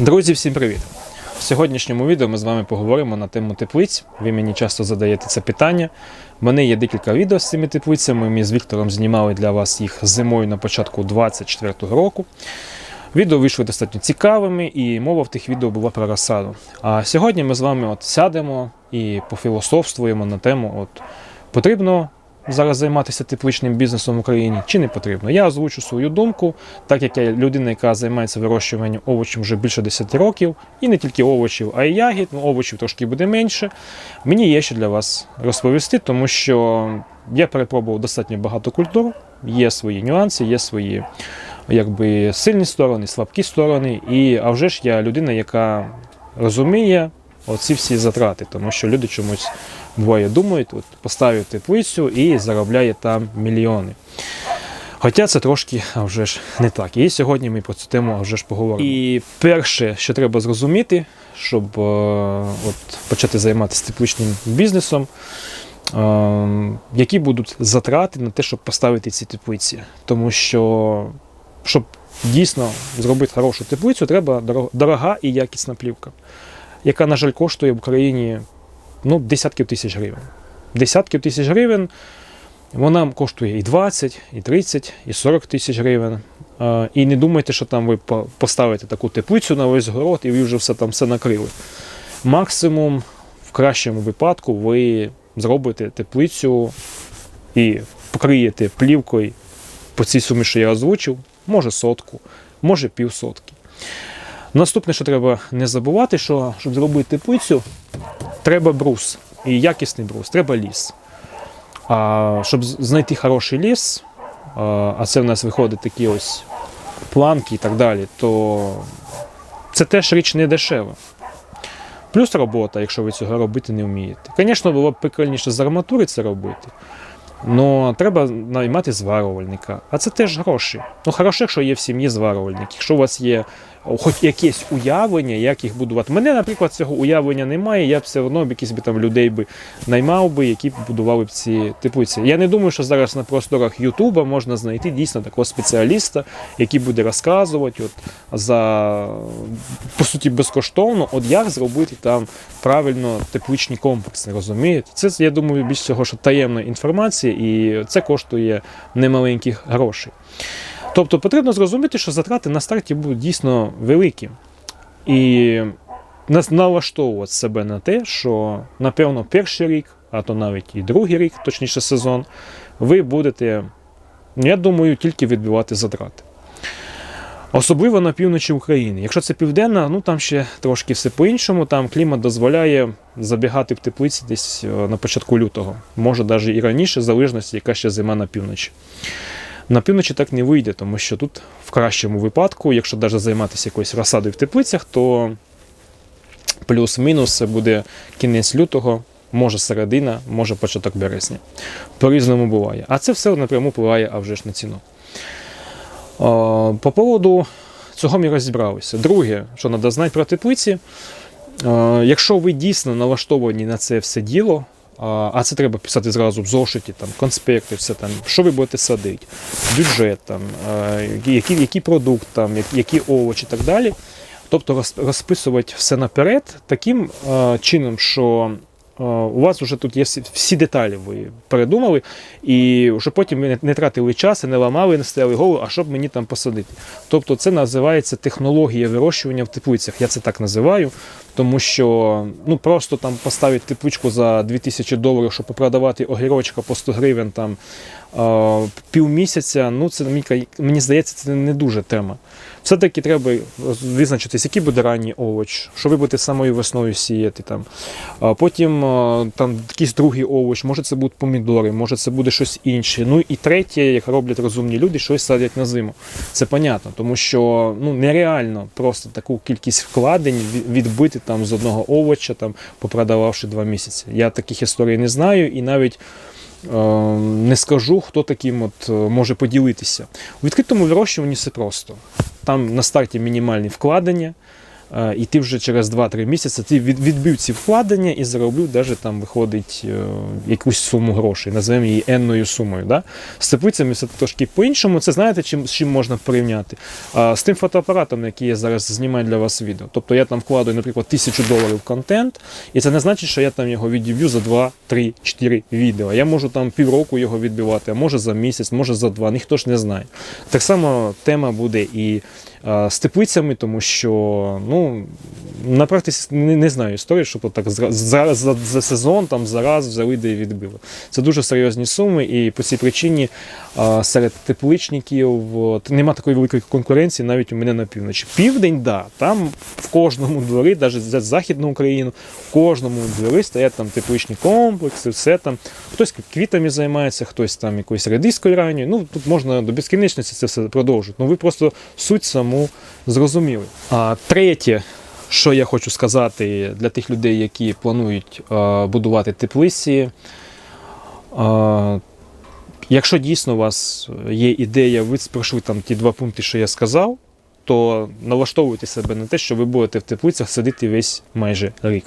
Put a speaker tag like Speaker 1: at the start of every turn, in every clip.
Speaker 1: Друзі, всім привіт! В сьогоднішньому відео ми з вами поговоримо на тему теплиць. Ви мені часто задаєте це питання. В мене є декілька відео з цими теплицями. Ми з Віктором знімали для вас їх зимою на початку 2024 року. Відео вийшли достатньо цікавими, і мова в тих відео була про розсаду. А сьогодні ми з вами от сядемо і пофілософствуємо на тему: от, потрібно зараз займатися тепличним бізнесом в Україні чи не потрібно. Я озвучу свою думку, так як я людина, яка займається вирощуванням овочів вже більше 10 років, і не тільки овочів, а й ягід. Ну, овочів трошки буде менше. Мені є що для вас розповісти, тому що я перепробував достатньо багато культур, є свої нюанси, є свої якби сильні сторони, слабкі сторони. І а вже ж я людина, яка розуміє оці всі затрати, тому що люди чомусь буває думають, от поставив теплицю і заробляє там мільйони. Хоча це трошки вже ж не так. І сьогодні ми про цю тему вже ж поговоримо. І перше, що треба зрозуміти, щоб е, от, почати займатися тепличним бізнесом, е, які будуть затрати на те, щоб поставити ці теплиці. Тому що, щоб дійсно зробити хорошу теплицю, треба дорога і якісна плівка, яка, на жаль, коштує в Україні ну, десятків тисяч гривень. Десятків тисяч гривень вона коштує і 20, і 30, і 40 тисяч гривень. І не думайте, що там ви поставите таку теплицю на весь город і ви вже все там все накрили. Максимум, в кращому випадку, ви зробите теплицю і покриєте плівкою по цій сумі, що я озвучив, може сотку, може півсотки. Наступне, що треба не забувати, що щоб зробити теплицю, треба брус. І якісний брус, треба ліс. А щоб знайти хороший ліс, а це в нас виходить такі ось планки і так далі, то це теж річ не дешева. Плюс робота, якщо ви цього робити не вмієте. Звісно, було б прикольніше з арматури це робити. Ну, треба наймати зварювальника. А це теж гроші. Ну, хорошо, якщо є в сім'ї зварювальник. Якщо у вас є хоч якесь уявлення, як їх будувати. Мене, наприклад, цього уявлення немає, я б все одно б якісь би там людей би наймав би, які б будували б ці теплиці. Я не думаю, що зараз на просторах Ютуба можна знайти дійсно такого спеціаліста, який буде розказувати от, за по суті безкоштовно, от як зробити там правильно тепличні комплекси. Розумієте? Це я думаю, більш всього, що таємна інформація, і це коштує немаленьких грошей. Тобто потрібно зрозуміти, що затрати на старті будуть дійсно великі. І налаштовувати себе на те, що напевно перший рік, а то навіть і другий рік, точніше сезон, ви будете, я думаю, тільки відбивати затрати. Особливо на півночі України. Якщо це південна, ну там ще трошки все по-іншому. Там клімат дозволяє забігати в теплиці десь е, на початку лютого. Може навіть і раніше, в залежності, яка ще зима на півночі. На півночі так не вийде, тому що тут в кращому випадку, якщо навіть займатися якоюсь розсадою в теплицях, то плюс-мінус це буде кінець лютого, може середина, може початок березня. По-різному буває. А це все напряму впливає а вже ж на ціну. По поводу цього ми розібралися. Друге, що треба знати про теплиці, якщо ви дійсно налаштовані на це все діло, а це треба писати зразу в зошиті, там, конспекти, все там, що ви будете садити, бюджет, там, який, який продукт, там, які, овочі і так далі. Тобто розписувати все наперед таким чином, що у вас вже тут є всі, деталі, ви передумали, і вже потім ви не, тратили час, і не ламали, не стояли голову, а що б мені там посадити. Тобто це називається технологія вирощування в теплицях. Я це так називаю, тому що ну просто там поставити тепличку за 2000 доларів, щоб продавати огірочка по 100 гривень там півмісяця, ну це мені, здається, це не дуже тема. Все-таки треба визначитись, який буде ранній овоч, що ви будете самою весною сіяти. Там. Потім там якийсь другий овоч, може це будуть помідори, може це буде щось інше. Ну і третє, як роблять розумні люди, щось садять на зиму. Це понятно, тому що ну, нереально просто таку кількість вкладень відбити там, з одного овоча, там, попродававши два місяці. Я таких історій не знаю і навіть. е, Не скажу, хто таким от е, може поділитися. У відкритому вирощуванні все просто. Там на старті мінімальні вкладення, і ти вже через 2-3 місяці ти відбив ці вкладення і заробив, навіть там виходить е, якусь суму грошей, називаємо її енною сумою. Да? З теплицями все трошки по-іншому. Це знаєте, чим, з чим можна порівняти? З тим фотоапаратом, який я зараз знімаю для вас відео. Тобто я там вкладаю, наприклад, тисячу доларів в контент, і це не значить, що я там його відіб'ю за 2, 3, 4 відео. Я можу там півроку його відбивати, а може за місяць, може за два. Ніхто ж не знає. Так само тема буде і з теплицями, тому що ну, на не, не знаю історії, щоб так за, за, за, за сезон там зараз взяли де відбили. Це дуже серйозні суми, і по цій причині а, серед тепличників нема такої великої конкуренції навіть у мене на півночі. Південь, да, там в кожному дворі, навіть за Західну Україну, в кожному дворі стоять там тепличні комплекси, все там. Хтось квітами займається, хтось там якоюсь редискою ранньою. Ну тут можна до безкінечності це все продовжувати. Ну ви просто суть саму зрозуміли. А третє, що я хочу сказати для тих людей, які планують е, будувати теплиці. Е, якщо дійсно у вас є ідея, ви пройшли там ті два пункти, що я сказав, то налаштовуйте себе на те, що ви будете в теплицях сидіти весь майже рік.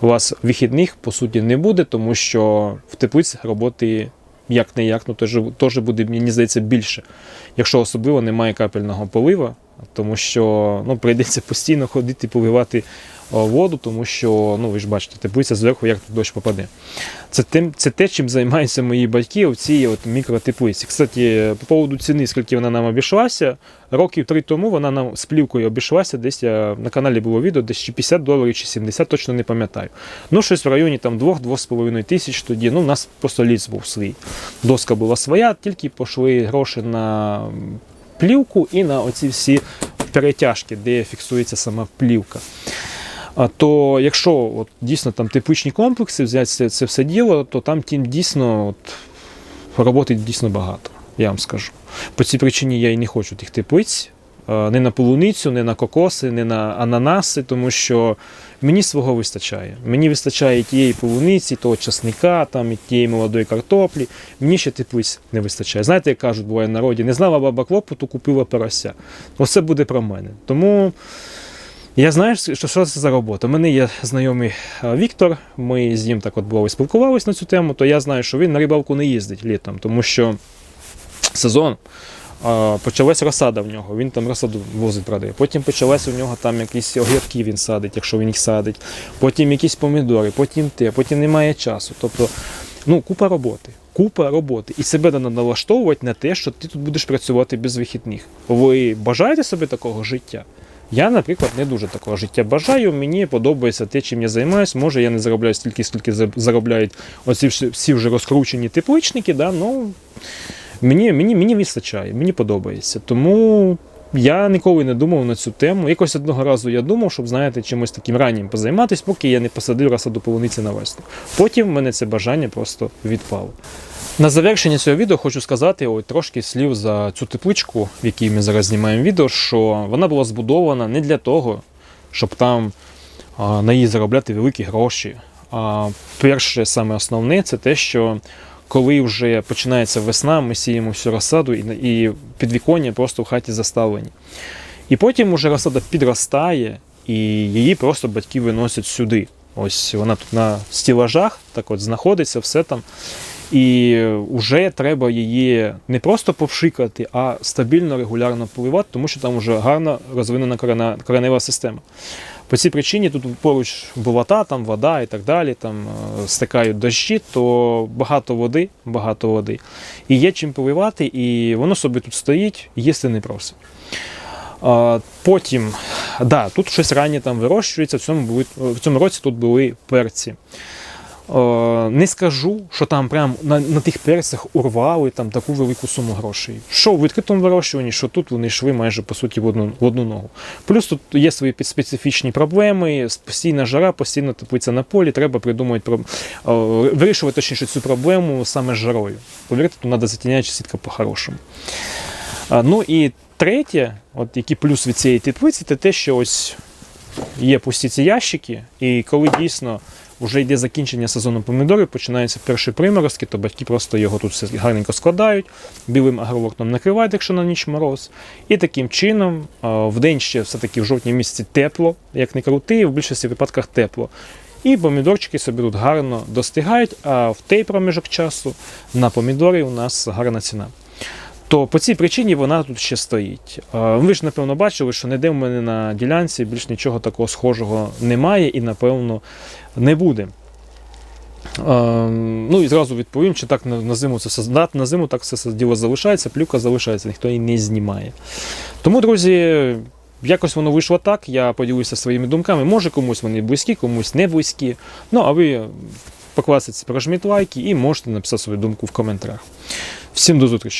Speaker 1: У вас вихідних, по суті, не буде, тому що в теплицях роботи як не як, ну теж буде, мені здається, більше. Якщо особливо немає капельного полива, тому що ну, прийдеться постійно ходити поливати воду, тому що ну, ви ж бачите, теплиця зверху, як тут дощ попаде. Це, тим, це те, чим займаються мої батьки у цій от мікротеплиці. Кстати, по поводу ціни, скільки вона нам обійшлася, років три тому вона нам з плівкою обійшлася. Десь я, на каналі було відео, десь чи 50 доларів, чи 70, точно не пам'ятаю. Ну, щось в районі там 2-2,5 тисяч тоді. Ну, у нас просто ліс був свій. Доска була своя, тільки пішли гроші на плівку і на оці всі перетяжки, де фіксується сама плівка. А то якщо от, дійсно там типичні комплекси взяти це, це все діло, то там тім дійсно от, роботи дійсно багато, я вам скажу. По цій причині я і не хочу тих теплиць. Е, Не на полуницю, не на кокоси, не на ананаси, тому що мені свого вистачає. Мені вистачає і тієї полуниці, того часника, там, і тієї молодої картоплі. Мені ще теплиць не вистачає. Знаєте, як кажуть, буває в народі, не знала баба клопоту, купила порося. Оце буде про мене. Тому я знаю, що що це за робота. У мене є знайомий Віктор. Ми з ним так от було спілкувалися на цю тему, то я знаю, що він на рибалку не їздить літом, тому що сезон. Почалась розсада в нього, він там розсаду возить продає. Потім почалась у нього там якісь огірки він садить, якщо він їх садить. Потім якісь помідори, потім те, потім немає часу. Тобто, ну, купа роботи. Купа роботи. І себе треба налаштовувати на те, що ти тут будеш працювати без вихідних. Ви бажаєте собі такого життя? Я, наприклад, не дуже такого життя бажаю. Мені подобається те, чим я займаюся. Може, я не заробляю стільки, скільки заробляють оці всі, вже розкручені тепличники, да? ну мені, мені, мені вистачає, мені подобається. Тому я ніколи не думав на цю тему. Якось одного разу я думав, щоб, знаєте, чимось таким раннім позайматися, поки я не посадив розсаду полуниці на весну. Потім в мене це бажання просто відпало. На завершення цього відео хочу сказати ой, трошки слів за цю тепличку, в якій ми зараз знімаємо відео, що вона була збудована не для того, щоб там а, на її заробляти великі гроші. А перше, саме основне, це те, що коли вже починається весна, ми сіємо всю розсаду і, підвіконня просто в хаті заставлені. І потім вже розсада підростає, і її просто батьки виносять сюди. Ось вона тут на стілажах, так от знаходиться, все там. І вже треба її не просто повшикати, а стабільно, регулярно поливати, тому що там вже гарно розвинена коренева система. По цій причині тут поруч болота, там вода і так далі, там е, стикають дощі, то багато води, багато води. І є чим поливати, і воно собі тут стоїть, їсти не просить. Потім, да, тут щось раннє там вирощується, в цьому, в цьому році тут були перці. Е, Не скажу, що там прям на, на тих перцях урвали там таку велику суму грошей. Що в відкритому вирощуванні, що тут вони йшли майже по суті в одну, в одну ногу. Плюс тут є свої специфічні проблеми, постійна жара, постійно теплиця на полі. Треба придумати про е, вирішувати точніше цю проблему саме з жарою. Повірте, тут треба затіняюча сітка по-хорошому. Ну і третє, от який плюс від цієї теплиці, це те, що ось є пусті ці ящики, і коли дійсно вже йде закінчення сезону помідорів, починаються перші приморозки, то батьки просто його тут все гарненько складають, білим агроволокном накривають, якщо на ніч мороз. І таким чином в день ще все-таки в жовтні місяці тепло, як не крути, в більшості випадках тепло. І помідорчики собі тут гарно достигають, а в той проміжок часу на помідори у нас гарна ціна. То по цій причині вона тут ще стоїть. Ви ж, напевно, бачили, що ніде в мене на ділянці більш нічого такого схожого немає і, напевно, не буде. Ну і зразу відповім, чи так на, зиму це все на зиму так все діло залишається, плюка залишається, ніхто її не знімає. Тому, друзі, якось воно вийшло так. Я поділився своїми думками. Може, комусь вони близькі, комусь не близькі. Ну, а ви по класиці прожміть лайки і можете написати свою думку в коментарях. Всім до зустрічі!